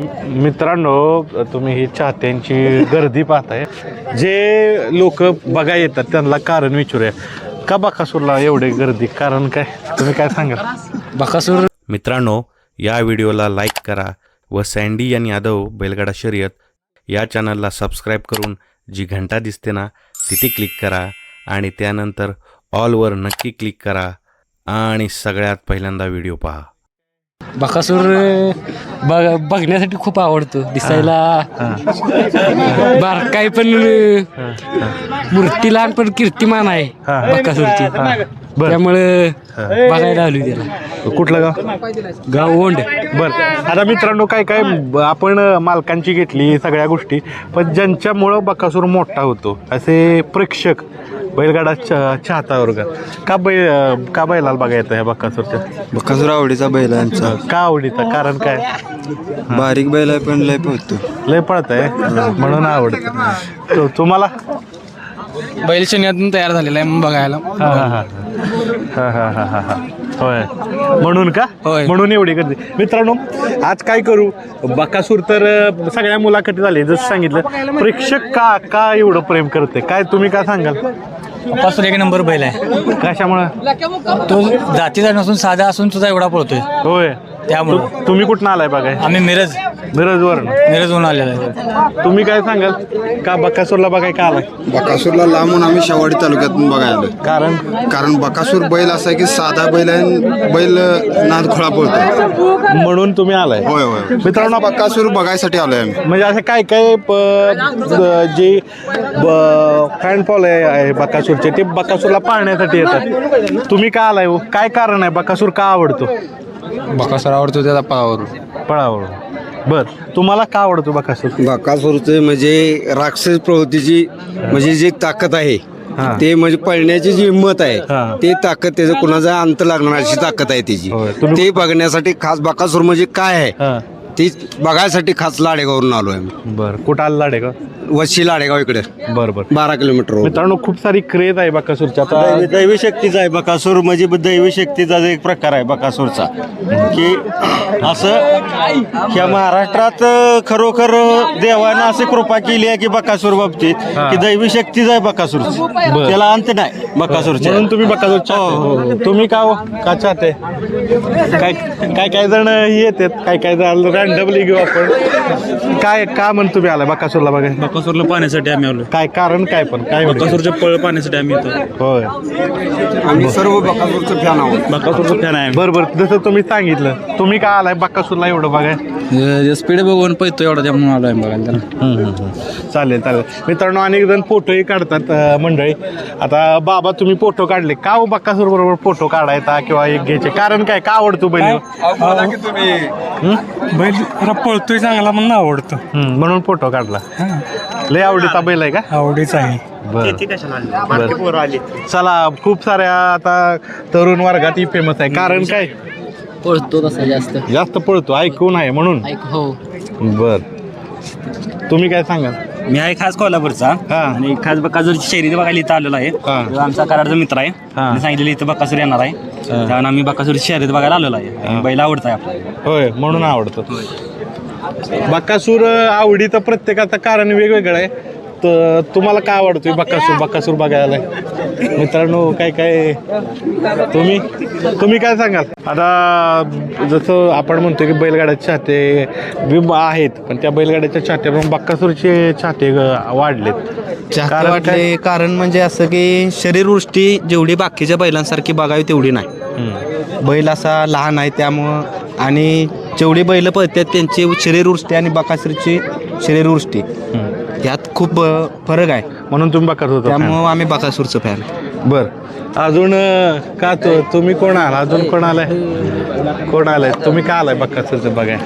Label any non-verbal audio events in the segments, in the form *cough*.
मित्रांनो तुम्ही ही चाहत्यांची गर्दी पाहताय. जे लोक बघा येतात त्यांना कारण विचारूया. का बकासूरला एवढी गर्दी? कारण काय? तुम्ही काय सांगाल? बकासूर मित्रांनो या व्हिडिओला लाईक करा व सँडी आणि यादव बैलगाडा शर्यत या चॅनलला सबस्क्राईब करून जी घंटा दिसते ना तिथे क्लिक करा आणि त्यानंतर ऑलवर नक्की क्लिक करा आणि सगळ्यात पहिल्यांदा व्हिडिओ पहा. बकासूर बघ बघण्यासाठी खूप आवडतो. दिसायला बारकाई पण मूर्ती लहान पण कीर्तिमान आहे हा. बकासूरची. बर. त्यामुळे बघायला आलो त्याला. कुठलं गाव? गाव ओंड. बर. आता मित्रांनो काय काय ब- आपण मालकांची घेतली सगळ्या गोष्टी पण ज्यांच्यामुळं बकासूर मोठा होतो असे प्रेक्षक बैलगाडा चाहता वर्ग. का बैल का बैलाला बघा येतं ह्या बकासूरच्या बकासूर आवडीचा बैल आहे आमचा. का आवडीचा? कारण काय? बारीक बैल आहे पण लय पोहतो लय पळत आहे म्हणून आवडतं तो- तुम्हाला? बैल शनियातून तयार झालेला आहे बघायला. हा हा हा. हा हा हा हा हा. होय. म्हणून का? होय. म्हणून एवढी गर्दी. मित्रांनो आज काय करू? बकासूर तर अं, सगळ्या मुलाखती झाले जसं सांगितलं प्रेक्षक का का एवढं प्रेम करते काय तुम्ही काय सांगाल? बकासूर एक नंबर बैल आहे. कशामुळं? तो जातीचा नसून साधा असून तुझा एवढा पळतोय. होय. त्यामुळं. तुम्ही कुठं आलाय बघाय आम्ही मिरज. मिरजवर मिरज होऊन आलेला आहे. तुम्ही काय सांगाल? का बकासूरला बघाय का आलाय? बकासूरला लांबून आम्ही शेवाडी तालुक्यातून बघायला आलोय. कारण? कारण बकासूर बैल असा आहे की साधा बैल आहे आणि बैल नाद खोळा पळतो म्हणून तुम्ही आलाय. होय होय. मित्रांनो बकासूर बघायसाठी आलोय आम्ही. म्हणजे असं काय काय प- जे फॅन फॉल आहे बकासूरचे ते बकासूरला पाहण्यासाठी येतात. तुम्ही का आलाय हो? काय कारण आहे? बकासूर का आवडतो? बकासूर आवडतो त्याचा पावर पळावळ बर तुम्हाला का आवडतो बकासूर बकासूरचे म्हणजे राक्षस प्रवृत्तीची म्हणजे जी ताकद आहे हा. ते म्हणजे पळण्याची जी हिंमत हा. आहे ते ताकद त्याचं कुणाचा अंत लागणार अशी ताकद आहे त्याची होय. तुम्ही- ते बघण्यासाठी खास बकासूर म्हणजे काय आहे हा ती बघायसाठी खास लाडेगावरून आलो आहे बर कुठं आला लाडे का वशी लाडेगाव इकडे. बर बर. बारा किलोमीटर मित्रांनो खूप सारी क्रेज आहे बकासूरच्या आता दैवी दैवी शक्तीचा आहे बकासूर म्हणजे दैवी शक्तीचा जो एक प्रकार आहे बकासूरचा. की असं ह्या महाराष्ट्रात अं, खरोखर देवानं अशी कृपा केली आहे की बकासूर बाबतीत की दैवी शक्तीच आहे बकासूरची. त्याला अंत नाही बकासूरच्या. म्हणून तुम्ही बकासूर चाहते. तुम्ही का हो? का चाहते? काय काय काय जण येतात काय काय जण रँडमली घेऊ आपण. काय का म्हणून तुम्ही आलाय बकासूरला बघा बकासूरला पाण्यासाठी आम्ही आलो काय कारण काय पण? काय म्हणजे? बकासूरच्या पळ पाण्यासाठी आम्ही येतो होय. आम्ही सर्व बकासूरचं फॅन आहोत. बकासूरचा फॅन आहे बर बर. जसं तुम्ही सांगितलं तुम्ही का आलाय बकासूरला एवढं बघाय? स्पीड बघून पळतो एवढा त्यामुळे आलो आहे बघायला त्याला. चालेल चालेल. मित्रांनो अनेक जण फोटोही काढतात मंडळी. आता बाबा तुम्ही फोटो काढले. का हो बकासूर बरोबर फोटो काढायचा किंवा एक घ्यायचे? कारण काय? का आवडतो बैल बैल जरा पळतोय चांगला म्हणून आवडतो. हम्म, म्हणून फोटो काढला. लय आवडीचा बैल आहे का? आवडीच आहे. बर. बर. चला खूप साऱ्या आता तरुण वर्गात ही फेमस आहे. कारण काय? पळतो तसा जास्त. जास्त पळतो ऐकून आहे म्हणून. ऐक हो. बर. तुम्ही काय सांगाल? मी आहे खास कोल्हापूरचा. हा. आणि खास बकासूरची शर्यत बघायला इथं आलेलो आहे. हा. आमचा कराडचा मित्र आहे. हा. आणि सांगितलेलं इथं बकासूर येणार आहे. त्यामुळे आम्ही बकासूरची शर्यत बघायला आलेलो आहे. आणि बैल आवडत आहे आपल्याला होय म्हणून आवडतो. बकासूर आवडीचं प्रत्येकाचं कारण वेगवेगळं आहे. तर तुम्हाला काय आवडतोय? बकासूर बकासूर बघायला. मित्रांनो काय काय? तुम्ही? तुम्ही काय सांगाल? आता जसं आपण म्हणतो की बैलगाड्याचे चाहते बी आहेत पण त्या बैलगाड्याच्या चाहते पण बकासूरचे चाहते वाढलेत. चाहते कारण म्हणजे असं की शरीरवृष्टी जेवढी बाकीच्या बैलांसारखी बघावी तेवढी नाही. बैल असा लहान आहे त्यामुळं आणि जेवढी बैल पळतात त्यांची शरीरवृष्टी आणि बकासरीची शरीरवृष्टी. यात खूप अ, फरक आहे. म्हणून तुम्ही बकासूर होता त्यामुळं आम्ही बकासूरचं फॅन बर. अजून अं, का तो तुम्ही कोण आला? अजून कोण आलाय? कोण आलाय? तुम्ही का आलाय बकासूरचं बघाय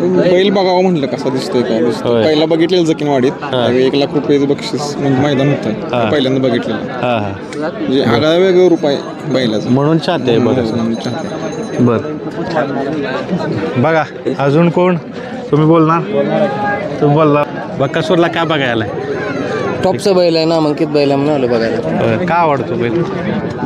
बैल बघावं म्हटलं कसा दिसतोय काय दिसतोय. होय. पहिला बघितलेलं जकीनवाडीत त्यावेळी एक लाख रुपयाचं बक्षीस म्हणजे मैदान. होतं. पहिल्यांदा बघितलेलं. हा हा. म्हणजे आगळा वेगळं रूप आहे बैलाचं. म्हणून चाहते बघा. म्हणून चाहते. बर. बघा अजून कोण? तुम्ही बोलणार तुम्ही बोलला बकासूरला काय बघायला? टॉपचं बैल आहे नामांकित बैल आहे म्हणून आलो बघायला. का आवडतो बैल?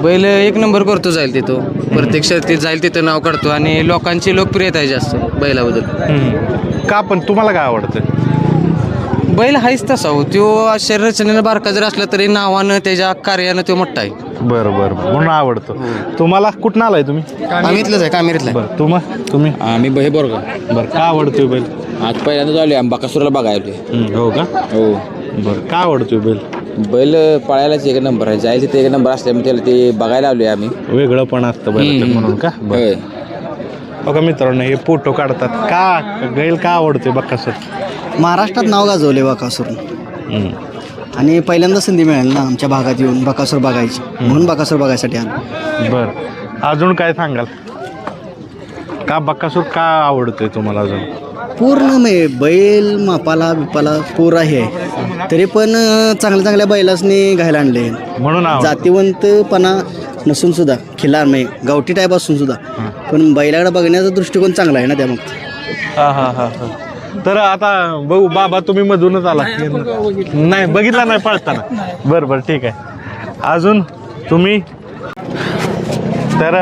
बैल एक नंबर करतो जाईल तिथं. प्रत्येक शर्तीत जाईल तिथं नाव काढतो आणि लोकांची लोकप्रियता आहे जास्त बैलाबद्दल. हम्म. का पण तुम्हाला काय आवडतं? बैल आहेच तसा हो. तो शरीररचनेनं बारका जर असला तरी नावानं त्याच्या कार्यानं तो मोठा आहे. बरं बरं म्हणून आवडतो. तुम्हाला कुठं आलाय तुम्ही? आम्ही इथलंच आहे कामेरीतलं. बरं तुम तुम्ही? आम्ही बहे बरं बरं का आवडतोय बैल? आज पहिल्यांदा आलो बाकासुरला बघायला हम्म, हो का? हो. बरं का आवडतोय बैल? बैल पळायलाच एक नंबर आहे जायला तिथे एक नंबर असल्यामुळे त्याला ते बघायला आलोय आम्ही. वेगळं पण असतं बैल म्हणून का? बरं. होय. बघा मित्रांनो हे फोटो काढतात. का बैल का आवडतोय बक्कासूर महाराष्ट्रात नाव गाजवले बकासूर हम्म. आणि पहिल्यांदा संधी मिळाली ना आमच्या भागात येऊन बकासूर बघायची. म्हणून बकासूर बघायसाठी आलो. बरं. अजून काय सांगाल? का बक्कासूर का आवडतोय तुम्हाला अजून? पूर्ण मे बैल मापाला बिपाला पुरा हे आहे. तरी पण अं, चांगल्या चांगल्या बैलासनी घायला आणले. म्हणून. जातीवंतपणा नसून सुद्धा खिलार म्हणजे गावठी टाईप असून सुद्धा. पण बैलाकडे बघण्याचा दृष्टिकोन चांगला आहे ना त्यामुळे हा हा हा हा. तर आता बघू बाबा तुम्ही मधूनच आला. नाही बघितला? नाही पळताना. बरं बरं ठीक आहे. अजून तुम्ही? तर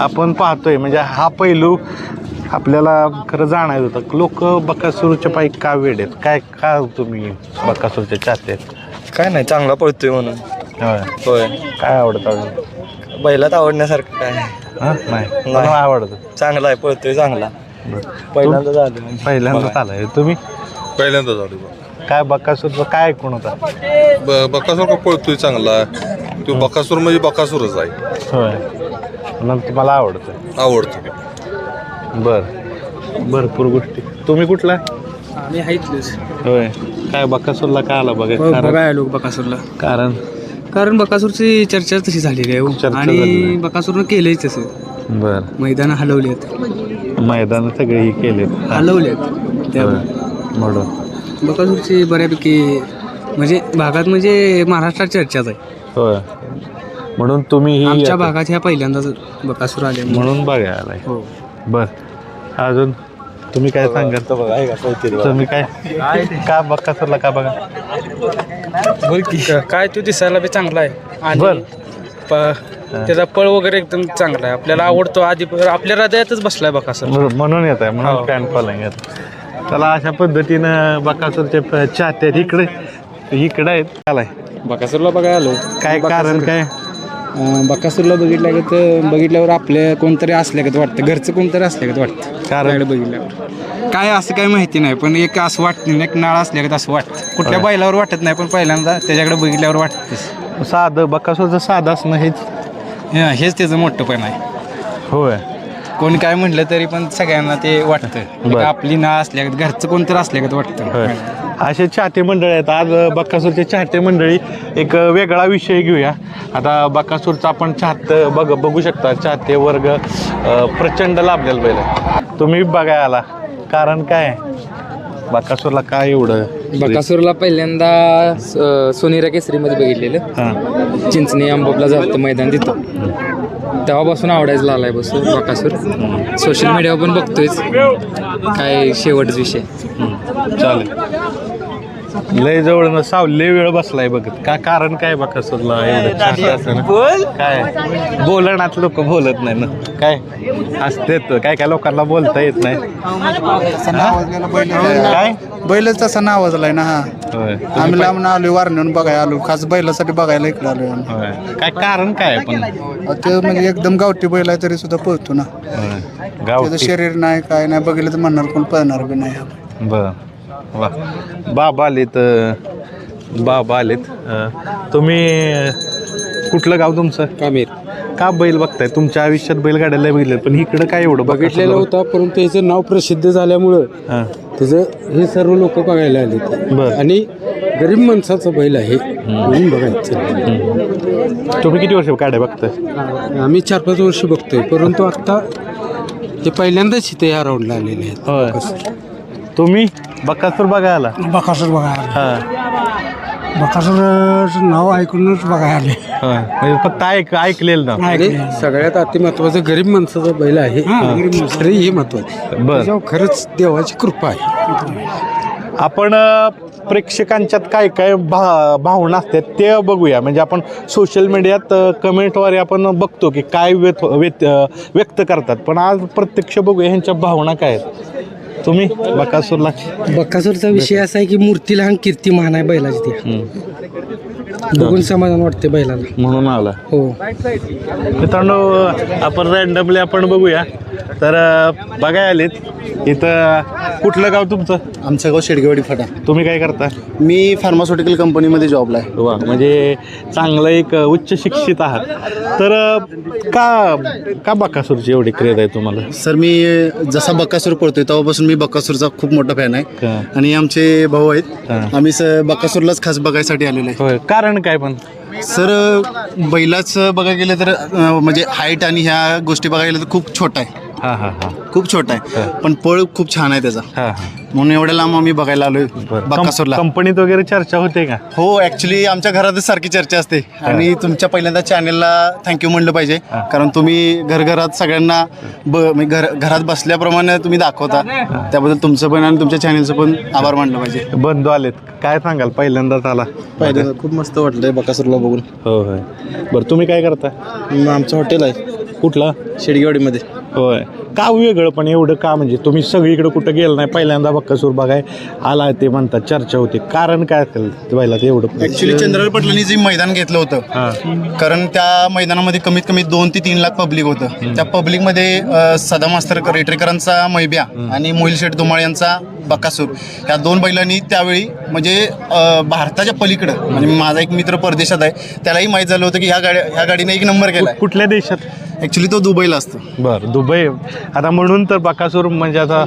आपण पाहतोय म्हणजे हा पैलू आपल्याला खरं जाणायचं होतं. लोक बकासूरच्या पायी का वेड आहेत? काय का तुम्ही बकासूरच्या चाहते काय नाही चांगला पळतोय म्हणून. होय. होय. काय आवडतं अजून? बैलात आवडण्यासारखं काय? हा? नाही. मला आवडतं. चांगला आहे पळतोय चांगला. पहिल्यांदा झालं. पहिल्यांदाच आलाय. तुम्ही? पहिल्यांदा झालो काय बकासूरचं काय ऐकून होता? बकासूर का पळतोय चांगला. तो बकासूर म्हणजे बकासूरच आहे. होय. म्हणून तुम्हाला आवडतं आवडतो बर. भरपूर गोष्टी. तुम्ही कुठला? आम्ही हायतलोच होय. काय बकासूरला काय आला बघा? कारण बघायला आलो बकासूरला. कारण? कारण बकासूरची चर्चा तशी झालेली आहे हो. चर्चा झालेली आहे. आणि बकासूरनं केलंय तसं. बर. मैदान हलवलेत मैदान सगळे ही केले हलवलेत. त्या म्हणून. बकासूरची बऱ्यापैकी म्हणजे भागात म्हणजे महाराष्ट्रात चर्चाच आहे. होय. म्हणून तुम्ही ही आमच्या भागात ह्या पहिल्यांदाच बकासूर आले म्हणून. बघायला आलाय. हो. बर. अजून तुम्ही काय सांगाल? तुम्ही काय? का बकासूरला का बघा? बोल की. काय तो दिसायला बी चांगला आहे. बर. आणि प- त्याचा पळ वगैरे एकदम चांगला आहे. आपल्याला आवडतो. आधी आपल्या हृदयातच बसलाय बकासूर म्हणून म्हणून येत आहे म्हणून हो. फॅन फॉलोइंग येत त्याला अशा पद्धतीनं बकासूरचे प- चाहते आहेत. इकडे इकडे आहेत. आलाय. बकासूरला बघायला आलो. काय कारण काय? बकासूरला बघितलं तर बघितल्यावर आपल्या कोणतरी असल्यागत वाटतं. घरचं कोणतरी असल्यागत वाटतं. कारण? त्याकडे बघितल्यावर. काय असं काही माहिती नाही पण एक असं वाटतं एक नाळ असल्यागत असं वाटतं. कुठल्या बैलावर वाटत नाही पण पहिल्यांदा त्याच्याकडे बघितल्यावर वाटतं साधं बकासूरचं साधं असणं हेच हं, हेच त्याचं मोठं पण आहे. होय. कोणी काय म्हटलं तरी पण सगळ्यांना ते वाटतं. बरं. आपली नाळ असल्यागत घरचं कोणतरी असल्यागत होय. वाटतं असे चाहते मंडळी आहेत. आज बक्कासूरचे चाहते मंडळी एक वेगळा विषय घेऊया. आता बक्कासूरचा आपण चाहत बघ बघू शकता. चाहते वर्ग अ, प्रचंड लाभलेला पाहिजे तुम्ही बघायला. आला कारण काय? बक्कासूरला काय एवढं? बकासूरला पहिल्यांदा स- सोनेरा केसरीमध्ये बघितलेलं. हां. चिंचणी अंबोबला जातं मैदान तिथं. तेव्हापासून आवडायचं लागलाय बस बकासूर. सोशल मीडियावर पण बघतोयच. काय शेवटच विषय. चालेल. लय जवळ न साव लय वेळ बसलाय बघत. का कारण काय एवढं चाहते असं ना? काय? बोलण्यात लोक बोलत नाही ना. काय? असते काय काय लोकांना बोलता येत नाही. काय? बैलच तसा नावाजलाय ना हा. होय. आम्ही लांब आलो वारण्याहून बघायला आलो. खास बैलासाठी बघायला इकडे आलो होय. काय कारण काय आहे पण? ते म्हणजे एकदम गावठी बैल आहे तरी सुद्धा पळतो ना. होय. त्याचं गावठी. शरीर नाही काय नाही बघितलं तर म्हणणार कोण पळणार बी नाही. बर. वा. बाबा आलेत बाबा आलेत. अं, तुम्ही अं, कुठलं गाव तुमचं? कामेर. का बैल बघताय? तुमच्या आयुष्यात बैलगाड्याला बघितलं पण इकडं काय एवढं बघितलेलं होता परंतु त्याचं नाव प्रसिद्ध झाल्यामुळं हां. त्याचं हे सर्व लोक बघायला आले बर. आणि गरीब माणसाचा बैल आहे म्हणून बघायचं. तुम्ही किती वर्ष गाड्या बघताय? आम्ही चार पाच वर्ष बघतोय परंतु आता ते पहिल्यांदाच इथे या राऊंडला आलेले आहेत. होय. तुम्ही? बक्कासूर बघायला? बकासूर बघायला. हां. बकासूर नाव ऐकूनच बघायला आले. म्हणजे फक्त ऐक ऐकलेलं ना आणि सगळ्यात अति महत्वाचं गरीब माणसाचा बैल आहे. तरी हे महत्वाचं. बर. त्याच्यावर खरंच देवाची कृपा आहे. आपण अ, प्रेक्षकांच्यात काय काय भा भावना असतात ते बघूया. म्हणजे आपण सोशल मीडियात कमेंटद्वारे आपण बघतो की काय व्यथ व्यत अ, व्यक्त करतात. पण आज प्रत्यक्ष बघूया ह्यांच्या भावना काय आहेत. तुम्ही? बकासूरला? बक्कासूरचा विषय असा आहे की मूर्ती लहान कीर्ती महान आहे बैलाची ती. बघून समाधान वाटते बैलाला. म्हणून आला. हो. मित्रांनो आपण रँडमली आपण बघूया. तर अ, बघाय आलेत. इथं कुठलं गाव तुमचं? आमचं गाव शेडगेवाडी फाटा. तुम्ही काय करता? मी फार्मास्युटिकल कंपनीमध्ये जॉबला आहे. वा म्हणजे चांगलं एक उच्च शिक्षित आहात. तर अ, का का बकासूरची एवढी क्रेज आहे तुम्हाला? सर मी जसा बक्कासूर पळतोय तेव्हापासून मी बक्कासूरचा खूप मोठा फॅन आहे? आणि आमचे भाऊ आहेत. आम्ही स बक्कासूरलाच खास बघायसाठी आलेलो आहे. होय कारण काय पण? सर बैलाच बघायला गेलं तर अं, म्हणजे हाईट आणि ह्या गोष्टी बघायला गेलं तर खूप छोटा आहे. हा हा हा. खूप छोटा आहे. पण पळ खूप छान आहे त्याचा. हा हा. म्हणून एवढ्या लांब आम्ही बघायला आलोय बक्कासूरला कंपनीत वगैरे चर्चा होते का? हो ऍक्च्युली आमच्या घरातच सारखी चर्चा असते. आणि तुमच्या पहिल्यांदा चॅनेलला थँक्यू म्हणलं पाहिजे. कारण तुम्ही घरघरात सगळ्यांना ब घर घरात बसल्याप्रमाणे तुम्ही दाखवता. त्याबद्दल तुमचं पण आणि तुमच्या चॅनेलचं पण आभार मानलं पाहिजे. बंधू आलेत. काय सांगाल पहिल्यांदाच आला पहिल्यांदा खूप मस्त वाटलंय बकासूरला बघून. हो होय बरं तुम्ही काय करता? आमचं हॉटेल आहे. कुठलं? शेडगेवाडीमध्ये. होय. का वेगळं पण एवढं का? म्हणजे तुम्ही सगळीकडे कुठं गेलं नाही पहिल्यांदा बक्कासूर बघाय आला ते म्हणतात चर्चा होती. कारण काय व्हायला ते एवढं? ऍक्च्युली चंद्रपूर पटलांनी जे मैदान घेतलं होतं कारण त्या मैदानामध्ये कमीत कमी दोन ते तीन लाख पब्लिक होतं. त्या पब्लिकमध्ये सदा मास्तर रेटरेकरांचा मैब्या आणि मोहिल शेठ धुमाळ यांचा बकासूर. या दोन बैलांनी त्यावेळी म्हणजे भारताच्या पलीकडं म्हणजे माझा एक मित्र परदेशात आहे त्यालाही माहीत झालं होतं की ह्या गाड्या ह्या गाडीने एक नंबर केला कुठल्या देशात? ऍक्च्युली तो दुबईला असतो. बरं दुबई. आता म्हणून तर बकासूर म्हणजे आता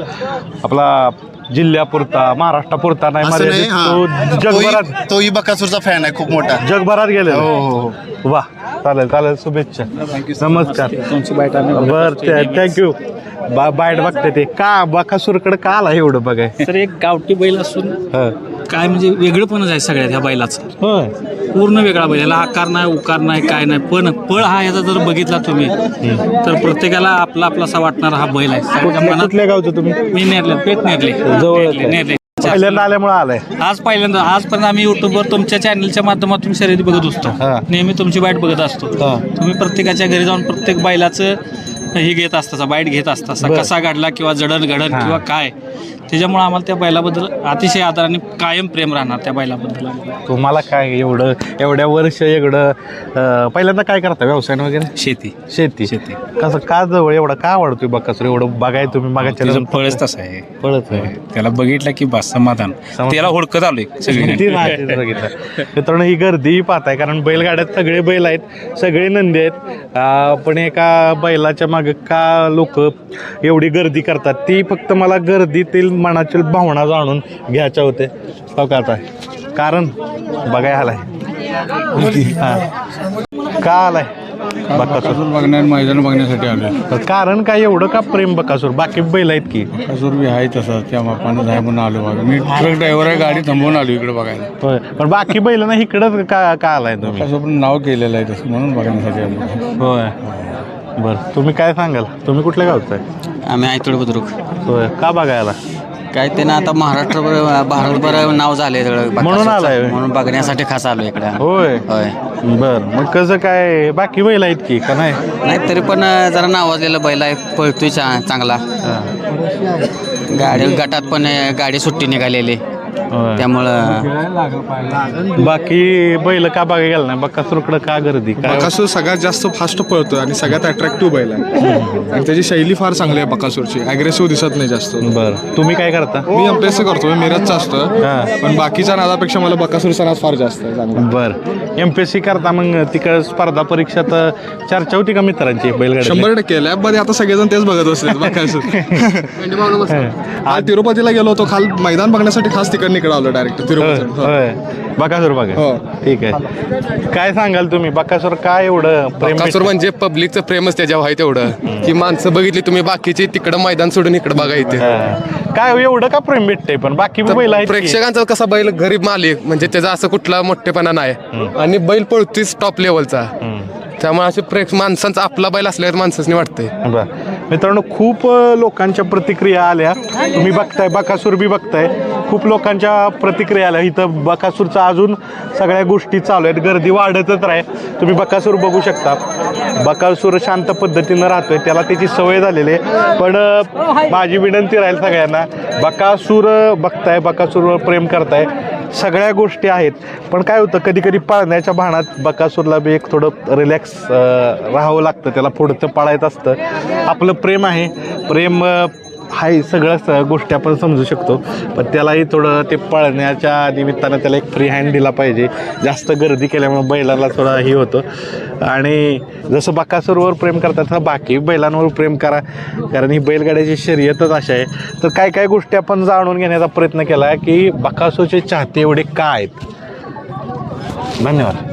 आपला जिल्ह्यापुरता महाराष्ट्रापुरता नाही असं नाही मर्यादित तो हा जगभरात तोही- तोही बकासूरचा फॅन आहे खूप मोठा. जगभरात गेले हो हो हो. वा चालेल चालेल शुभेच्छा. नमस्कार. बर थँक्यू बाईट बघते ते. का बकासूरकडे का आला एवढं बघाय? तर एक गावठी बैल असून हं. काय म्हणजे वेगळंपणच आहे सगळ्यात ह्या बैलाचं. होय. पूर्ण वेगळा बैल याला आकार नाही उकार नाही काय नाही. पण पळ हा याचा जर बघितला तुम्ही तर प्रत्येकाला आपला आपलासा वाटणारा हा बैल आहे. सगळ्याच्या कुठल्या मनात कुठल्या गावचं तुम्ही? मी नेरले पेट नेरले. जवळच नेरले, आहे. नेरले पहिल्यांदा आल्यामुळे आलाय आज पहिल्यांदा आजपर्यंत आम्ही युट्यूबवर तुमच्या चॅनलच्या माध्यमातून शर्यती बघत असतो हा. नेहमी तुमची बाईट बघत असतो हा. तुम्ही प्रत्येकाच्या घरी जाऊन प्रत्येक बैलाचं हे घेत असता बाईट घेत असता बरं. कसा घडला किंवा जडण घडण हा. किंवा काय त्याच्यामुळे आम्हाला त्या बैलाबद्दल अतिशय आदर आणि कायम प्रेम राहणार त्या बैलाबद्दल. तुम्हाला काय एवढं एवढ्या वर्ष एवढं अं, पहिल्यांदा काय करता व्यवसाय वगैरे? शेती. शेती. शेती. कसं का जवळ एवढं का आवडतोय बकासूर एवढं बघाय तुम्ही त्याचं फळच तसं आहे. पळत आहे. त्याला बघितलं की बस समाधान. समाधान. त्याला हुडकत आलोय सगळी ती नाही, ते बघितलं. मित्रांनो ही गर्दी पाहताय कारण बैलगाड्यात सगळे बैल आहेत सगळे नंदी आहेत. अं, पण एका बैलाच्या मागे का लोक एवढी गर्दी करतात? ती फक्त मला गर्दीतील मनातील भावना जाणून घ्यायच्या होते. हो का आता कारण बघाय आलाय. हा. का आलाय? बकासूर. बघण्या मैदान बघण्यासाठी आलो कारण काय एवढं का प्रेम बकासूर? बाकी बैल आहेत की? कसूर बी आहे तसं त्या मापानं आहे म्हणून आलो बघा. मी ट्रक ड्रायव्हर आहे गाडी थांबवून आलो इकडे बघायला. होय. पण बाकी बैल ना इकडं का का आलाय तुम्ही? पण नाव केलेलं आहे तसं म्हणून बघण्यासाठी आलो होय. बरं तुम्ही काय सांगाल? तुम्ही कुठल्या गावचं आहे? आम्ही आयतोड बुद्रुक होय. का बघायला? काय ते ना आता महाराष्ट्रभर भारतभर नाव झाले म्हणून. आलाय होय. म्हणून बघण्यासाठी खास आलो इकडे. होय. होय. बर. मग कसं काय बाकी बैल आहेत की का नाही? नाही तरी पण अं, जरा नावाजलेलं बैल आहे पळतोय चा- चांगला. गाडी गटात पण अं, गाडी सुट्टी निघालेली. होय. त्यामुळं बाकी बैल का बघायला गेला नाही? बकासूरकडं का गर्दी? काय? बकासूर सगळ्यात जास्त फास्ट पळतोय आणि सगळ्यात अट्रॅक्टिव्ह बैल आहे. आणि त्याची शैली फार चांगली आहे बकासूरची. अग्रेसिव्ह दिसत नाही जास्त. बर. तुम्ही काय करता? मी एमपीएस करतो मी मिरजचा असतो हा. पण बाकीच्या नादापेक्षा मला बकासूरचा नाद फार जास्त आहे चांगला. बर. एम पी एस सी करता मग तिकडं स्पर्धा परीक्षात चर्चा होती का मित्रांची बैलगाडी? शंभर टक्के. लॅबमध्ये आता सगळेजण तेच बघत बसले बकासूर. *laughs* आज तिरुपतीला गेलो होतो खाल मैदान बघण्यासाठी खास तिकडे निकडे आलो डायरेक्ट तिरुपती होय. बकासूर बघा हो. ठीक आहे. काय सांगाल तुम्ही? बकासूर काय एवढं प्रेम बकासूर म्हणजे पब्लिकचं प्रेमच त्याच्यावर आहे तेवढं. की माणसं बघितली तुम्ही बाकीची तिकडं मैदान सोडून इकडं बघा इथे. हा. काय एवढं का प्रेम भेटतंय पण? बाकी बैल आहेत की? प्रेक्षकांचा कसा बैल गरीब मालिक म्हणजे त्याचा असं कुठला मोठेपणा नाही. आणि बैल पळतोच टॉप लेवलचा त्यामुळे असे प्रेक्ष माणसांचा आपला बैल असल्यावर माणसाने वाटतंय. बर. मित्रांनो खूप लोकांच्या प्रतिक्रिया आल्या. तुम्ही बघताय बकासूर बी बघताय. खूप लोकांच्या प्रतिक्रिया आल्या. इथं बकासूरचा अजून सगळ्या गोष्टी चालू आहेत. गर्दी वाढतच राहे तुम्ही बकासूर बघू शकता. बकासूर शांत पद्धतीनं राहतोय. त्याला त्याची सवय झालेली आहे. पण माझी विनंती राहील सगळ्यांना बकासूर बघताय बकासूरवर प्रेम करताय. सगळ्या गोष्टी आहेत. पण काय होतं कधी कधी पाळण्याच्या भानात बकासूरला बी एक थोडं रिलॅक्स राहावं लागतं. त्याला पुढचं पाळायचं असतं. आपलं प्रेम आहे. प्रेम अ, हाय सगळं स- गोष्टी आपण समजू शकतो. पण त्यालाही थोडं ते पळण्याच्या निमित्तानं त्याला एक फ्री हँड दिला पाहिजे. जास्त गर्दी केल्यामुळे बैलाला थोडा हे होतं. आणि जसं बकासूरवर प्रेम करतात तसं बाकी बैलांवर प्रेम करा. कारण ही बैलगाड्याची शर्यतच अशी आहे. तर काय काय गोष्टी आपण जाणून घेण्याचा प्रयत्न केला की बकासूरचे चाहते एवढे काय आहेत? धन्यवाद.